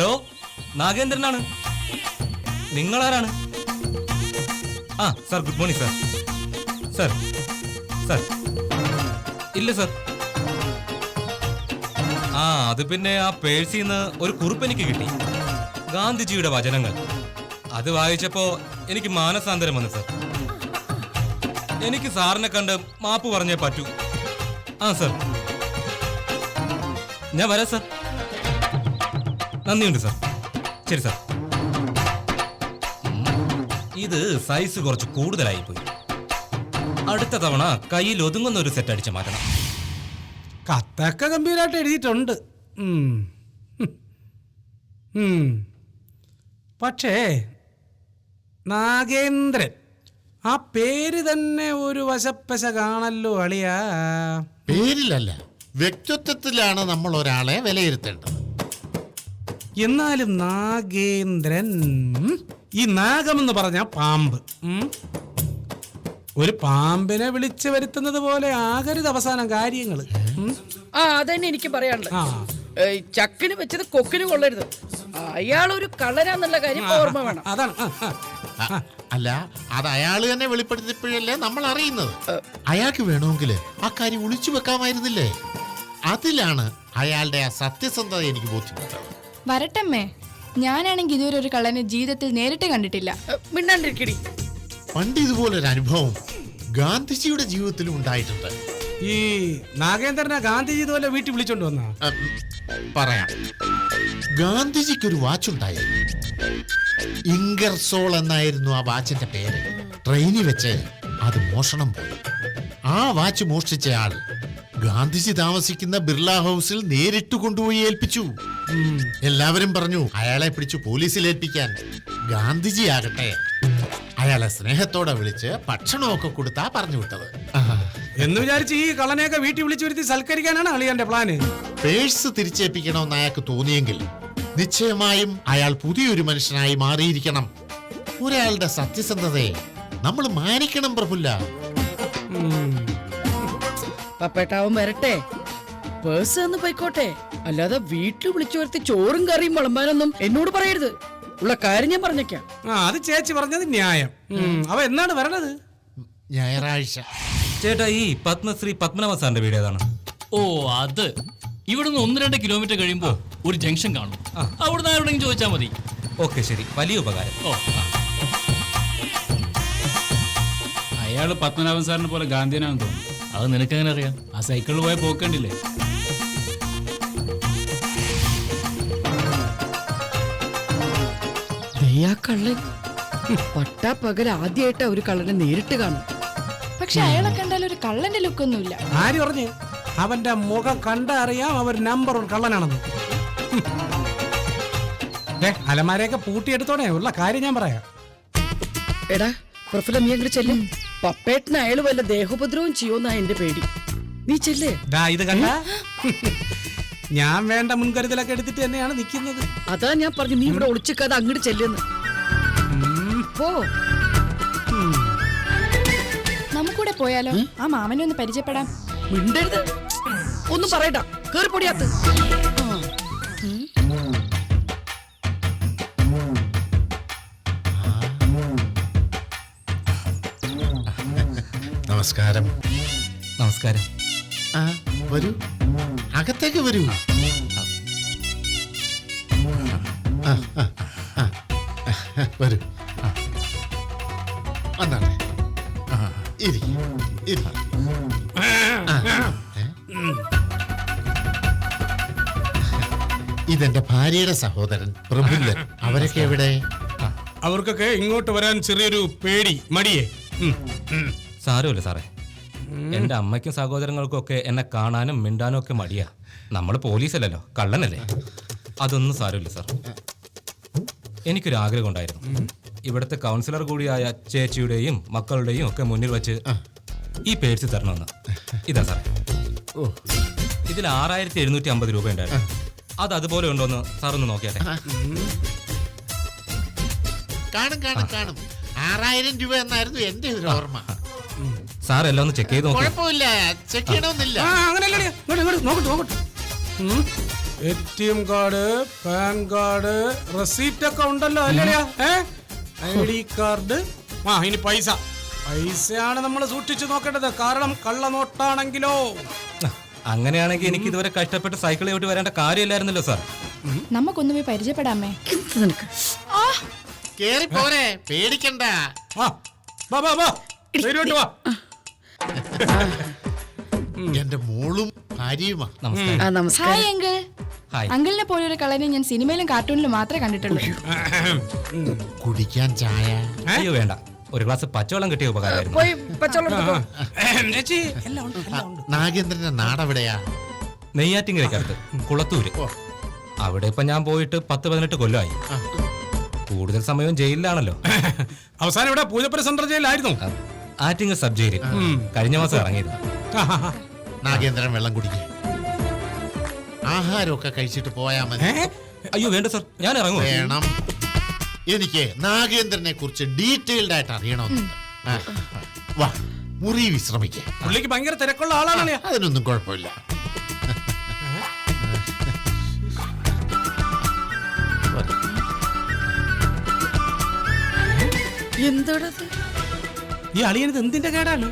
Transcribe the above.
Hello നാഗേന്ദ്രനാണ്. നിങ്ങളാരാണ്? ആ sir good morning sir. Sir sir. ഇല്ല സാർ. ആ അത് പിന്നെ ആ പേഴ്സിൽ നിന്ന് ഒരു കുറിപ്പ് എനിക്ക് കിട്ടി. ഗാന്ധിജിയുടെ വചനങ്ങൾ. അത് വായിച്ചപ്പോ എനിക്ക് മാനസാന്തരം വന്നു സാർ. എനിക്ക് സാറിനെ കണ്ട് മാപ്പ് പറഞ്ഞേ പറ്റൂ. ആ സാർ. ഞാൻ വരാം സാർ. നന്ദിയുണ്ട് സാർ. ശരി സാർ. ഇത് സൈസ് കുറച്ച് കൂടുതലായി പോയി അടുത്ത തവണ കയ്യിൽ ഒതുങ്ങുന്ന ഒരു സെറ്റ് അടിച്ചു മാറ്റണം. കത്തൊക്കെ ഗംഭീരമായിട്ട് എഴുതിയിട്ടുണ്ട്. പക്ഷേ നാഗേന്ദ്രൻ ആ പേര് തന്നെ ഒരു വശപ്പശ കാണല്ലോ അളിയാ. പേരിലല്ല വ്യക്തിത്വത്തിലാണ് നമ്മൾ ഒരാളെ വിലയിരുത്തേണ്ടത്. എന്നാലും നാഗേന്ദ്രൻ ഈ നാഗം എന്ന് പറഞ്ഞ പാമ്പ്. ഒരു പാമ്പിനെ വിളിച്ചു വരുത്തുന്നത് പോലെ ആകരുത് അവസാനം കാര്യങ്ങൾ ആ അതന്നെ എനിക്ക് പറയാനുള്ളത്. ചക്കിന് വെച്ചത് കൊക്കിന് കൊള്ളരുത്. അയാൾ ഒരു കളരാന്നുള്ള കാര്യം ഓർമ്മ വേണം. അതാണ് അല്ല അത് അയാൾ തന്നെ വെളിപ്പെടുത്തിയപ്പോഴല്ലേ നമ്മൾ അറിയുന്നത്? അയാൾക്ക് വേണമെങ്കിൽ ആ കാര്യം ഒളിച്ചു വെക്കാമായിരുന്നില്ലേ? അതിലാണ് അയാളുടെ ആ സത്യസന്ധത എനിക്ക് ബോധ്യപ്പെട്ടത്. വരട്ടമ്മേ. ഞാനാണെങ്കിൽ ഇതുവരെ ഒരു കള്ളനെ ജീവിതത്തിൽ നേരിട്ട് കണ്ടിട്ടില്ല. മിണ്ടാണ്ടിരിക്കടി. പണ്ട് ഇതുപോലൊരു അനുഭവം ഗാന്ധിജിയുടെ ജീവിതത്തിലും ഉണ്ടായിട്ടുണ്ട്. ഈ നാഗേന്ദ്രനെ ഗാന്ധിജി ഇതുപോലെ വീട്ടിൽ വിളിച്ചോണ്ട് വന്ന? പറയാം. ഗാന്ധിജിക്ക് ഒരു വാച്ച് ഉണ്ടായിരുന്നു ഇംഗർസോൾ എന്നായിരുന്നു ആ വാച്ചിന്റെ പേര്. ട്രെയിനിൽ വെച്ച് അത് മോഷണം പോയി. ആ വാച്ച് മോഷ്ടിച്ചയാൾ ഗാന്ധിജി താമസിക്കുന്ന ബിർള ഹൗസിൽ നേരിട്ട് കൊണ്ടുപോയി ഏൽപ്പിച്ചു. എല്ലാവരും പറഞ്ഞു അയാളെ പിടിച്ചു പോലീസിൽ ഏൽപ്പിക്കാൻ. ഗാന്ധിജി ആകട്ടെ. അയാളെ സ്നേഹത്തോടെ വിളിച്ച് ഭക്ഷണമൊക്കെ കൊടുത്താ പറഞ്ഞു വിട്ടത്. എന്ന് വിചാരിച്ച് ഈ കള്ളനെയൊക്കെ വീട്ടിൽ വിളിച്ചു വരുത്തി സൽക്കരിക്കാനാണ് അളിയന്റെ പ്ലാന്. പേഴ്സ് തിരിച്ചേൽപ്പിക്കണമെന്ന് അയാൾക്ക് തോന്നിയെങ്കിൽ നിശ്ചയമായും അയാൾ പുതിയൊരു മനുഷ്യനായി മാറിയിരിക്കണം. ഒരാളുടെ സത്യസന്ധതയെ നമ്മൾ മാനിക്കണം പ്രഫുല്ല. പപ്പേട്ടാവും വരട്ടെ. പേഴ്സ് എന്ന് പോയിക്കോട്ടെ. അല്ലാതെ വീട്ടിൽ വിളിച്ചു വരുത്തി ചോറും കറിയും വിളമ്പാനൊന്നും എന്നോട് പറയരുത്. ഉള്ള കാര്യം ഞാൻ പറഞ്ഞേക്കാം. ആ അത് ചേച്ചി പറഞ്ഞത് ന്യായം. അവ എന്നാണ് വരണത്? ഞായറാഴ്ച. ചേട്ടാ ഈ പത്മശ്രീ പത്മനാഭ സാറിന്റെ വീട് ഏതാണ്? ഓ അത്. ഇവിടുന്ന് ഒന്ന് രണ്ട് കിലോമീറ്റർ കഴിയുമ്പോ ഒരു ജംഗ്ഷൻ കാണും. അവിടുന്ന് ആരോടെങ്കിലും ചോദിച്ചാൽ മതി. ഓക്കെ ശരി. വലിയ ഉപകാരം. ഓ അയാൾ പത്മനാഭൻ സാറിനെ പോലെ ഗാന്ധിയനാണെന്ന് തോന്നുന്നു. അത് നിനക്കെങ്ങനെ അറിയാം? ആ സൈക്കിളിൽ പോയ പോക്കണ്ടില്ലേ കള്ളൻ. പട്ടാ പകൽ ആദ്യമായിട്ടാ ഒരു കള്ളനെ നേരിട്ട് കാണും പക്ഷെ അയാളെ കണ്ടാൽ ഒരു കള്ളന്റെ ലുക്കൊന്നുമില്ല. ആര് പറഞ്ഞു? അവന്റെ മുഖം കണ്ട അറിയാം അവർ നമ്പർ ഒരു കള്ളനാണെന്ന്. അലമാരയൊക്കെ പൂട്ടിയെടുത്തോടെ ഉള്ള കാര്യം ഞാൻ പറയാം. എടാ പ്രഫുല നീ അങ്ങോട്ട് ചെല്ലും. പപ്പേട്ടന് അയാൾ വല്ല ദേഹോപദ്രവം ചെയ്യുമെന്നാ എന്റെ പേടി. നീ ചെല്ലേ. ദാ ഇത് കണ്ട? ഞാൻ വേണ്ട മുൻകരുതലൊക്കെ എടുത്തിട്ട് തന്നെയാണ് നിൽക്കുന്നത്. അതാ ഞാൻ പറഞ്ഞു നീ ഇവിടെ ഒളിച്ചിക്കാതെ അങ്ങോട്ട് ചെല്ലുന്നു. പോ. നമുക്കൂടെ പോയാലോ? ആ മാമനെ ഒന്ന് പരിചയപ്പെടാം. മിണ്ടരുത്. ഒന്നും പറയട്ടാ കേറി പൊടിയാത്ത് നമസ്കാരം. നമസ്കാരം. ആ. വരൂ. അകത്തേക്ക് വരൂ. ആ, ആ, ആ, വരൂ. വന്നാട്ടെ. ഇരിക്കും ഇതെന്റെ ഭാര്യയുടെ സഹോദരൻ പ്രഫുല്ലൻ അവരൊക്കെ എവിടെ? അവർക്കൊക്കെ ഇങ്ങോട്ട് വരാൻ ചെറിയൊരു പേടി മടിയേ. ഉം. സാരമില്ല സാറേ. എന്റെ അമ്മയ്ക്കും സഹോദരങ്ങൾക്കും ഒക്കെ എന്നെ കാണാനും മിണ്ടാനും ഒക്കെ മടിയാ. നമ്മൾ പോലീസല്ലല്ലോ കള്ളനല്ലേ? അതൊന്നും സാരമില്ല സാർ. എനിക്കൊരു ആഗ്രഹം ഉണ്ടായിരുന്നു. ഇവിടുത്തെ കൗൺസിലർ കൂടിയായ ചേച്ചിയുടെയും മക്കളുടെയും ഒക്കെ മുന്നിൽ വെച്ച് ഈ പേഴ്സ് തരണമെന്ന്. ഇതാ സാറേ. ഓ. ഇതിൽ ആറായിരത്തി എഴുന്നൂറ്റി അമ്പത് രൂപ ഉണ്ടായിരുന്നു. അത് അതുപോലെ ഉണ്ടോന്ന് സാർ ഒന്ന് നോക്കിയാട്ടെ കാണും കാണും കാണും. ആറായിരം രൂപ എന്നായിരുന്നു എന്റെ ഒരു ഓർമ്മ. സാർ എല്ലാം ഒന്ന് ചെക്ക് ചെയ്ത് കുഴപ്പമില്ല. ചെക്ക് ചെയ്യണമെന്നില്ല. ആ അങ്ങനെയല്ലേ ഇങ്ങോട്ട് ഇങ്ങോട്ട് നോക്കട്ടെ നോക്കട്ടെ. ഉം. A T M card PAN card receipt ഒക്കെ ഉണ്ടല്ലോ അല്ലടിയാ. I D card. ആ ഇനി പൈസ. പൈസയാണ് നമ്മൾ സൂക്ഷിച്ചു നോക്കേണ്ടത്. കാരണം കള്ളനോട്ടാണെങ്കിലോ? അങ്ങനെയാണെങ്കിൽ എനിക്ക് ഇതുവരെ കഷ്ടപ്പെട്ട് സൈക്കിൾ ചവിട്ടി വരേണ്ട കാര്യമില്ലായിരുന്നല്ലോ സാർ നമുക്കൊന്ന് പോയി പരിചയപ്പെടാമേ കേറി പോരെ. പേടിക്കണ്ട. വാ വാ വാ. വാ. എന്റെ മോളും ഭാര്യയുമാ. നമസ്കാരം. ആ നമസ്കാരം. അങ്കിൾ. ഹായ്. അങ്കിളിനെ പോലെ ഒരു കള്ളനെ ഞാൻ സിനിമയിലും കാർട്ടൂണിലും മാത്രമേ കണ്ടിട്ടുള്ളൂ. കുടിക്കാൻ ചായ? അയ്യോ വേണ്ട. ഒരു ഗ്ലാസ് പച്ചവെള്ളം കിട്ടിയ ഉപകാരമായിരുന്നു. പോയി പച്ചവെള്ളം എടുത്തോ. ചേച്ചി എല്ലാം ഉണ്ട് എല്ലാം ഉണ്ട്. നാഗേന്ദ്രന്റെ നാടെവിടെയാ നെയ്യാറ്റിങ്ങരക്കടുത്ത് കുളത്തൂര്. അവിടെ ഇപ്പൊ ഞാൻ പോയിട്ട് പത്ത് പതിനെട്ട് കൊല്ലമായി. കൂടുതൽ സമയവും ജയിലിലാണല്ലോ. അവസാനം ഇവിടെ പൂജപ്പുര സെൻട്രൽ ജയിലായിരുന്നു ആറ്റിങ്ങൽ സബ് ജയിലിൽ കഴിഞ്ഞ മാസം ഇറങ്ങിയിരുന്നു നാഗേന്ദ്രൻ വെള്ളം കുടിക്കുക ആഹാരമൊക്കെ കഴിച്ചിട്ട് പോയാ മതി. അയ്യോ വേണ്ട സർ. ഞാൻ ഇറങ്ങും. വേണം. എനിക്ക് നാഗേന്ദ്രനെ കുറിച്ച് ഡീറ്റെയിൽഡ് ആയിട്ട് അറിയണമെന്നുണ്ട്. വാ മുറി വിശ്രമിക്കുക പുള്ളിക്ക് ഭയങ്കര തിരക്കുള്ള ആളാണ് അതിനൊന്നും കുഴപ്പമില്ല. എന്താടത്? ഈ അളിയനത് എന്തിന്റെ കേടാണ്?